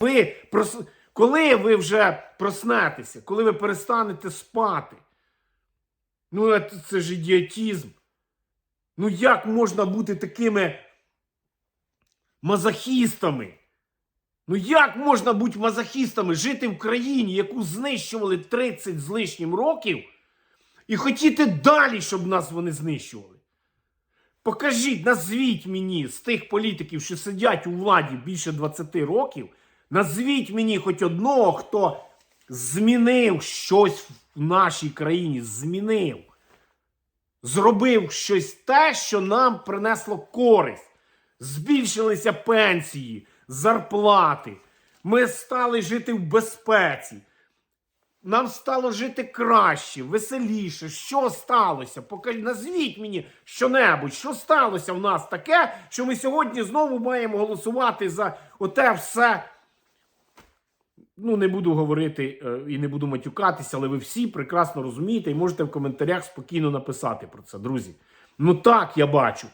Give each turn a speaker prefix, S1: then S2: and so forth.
S1: Ви прос... Коли ви вже проснетеся, коли ви перестанете спати? Ну, це, це ж ідіотізм. Ну як можна бути такими мазохістами? Ну як можна бути мазохістами, жити в країні, яку знищували 30 з лишнім років, і хотіти далі, щоб нас вони знищували? Покажіть, назвіть мені з тих політиків, що сидять у владі більше 20 років, назвіть мені хоч одного, хто змінив щось в нашій країні, змінив. Зробив щось те, що нам принесло користь. Збільшилися пенсії, зарплати. Ми стали жити в безпеці. Нам стало жити краще, веселіше. Що сталося? Покажіть, назвіть мені що-небудь, що сталося в нас таке, що ми сьогодні знову маємо голосувати за оте все. Ну, не буду говорити е, і не буду матюкатися, але ви всі прекрасно розумієте і можете в коментарях спокійно написати про це, друзі. Ну так я бачу.